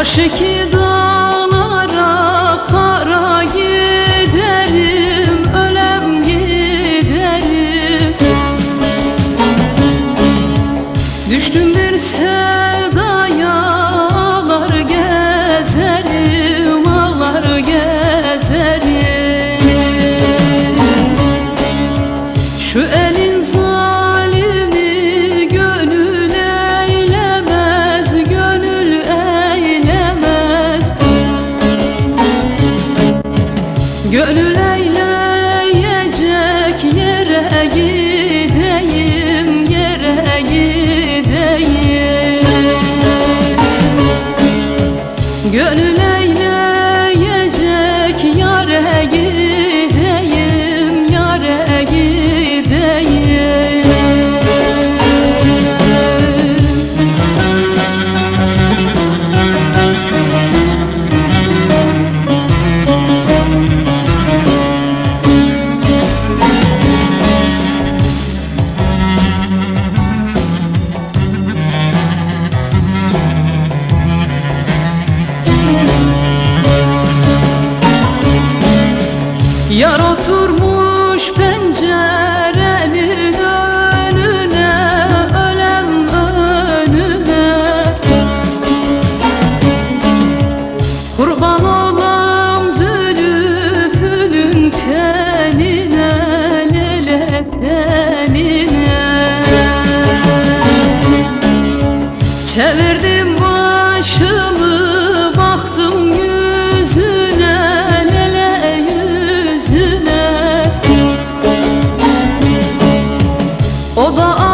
Kaş iki dağ Gönüle Yar oturmuş O da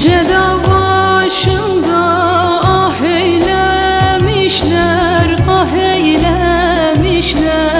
Yüce dağ başında ah eylemişler, ah eylemişler.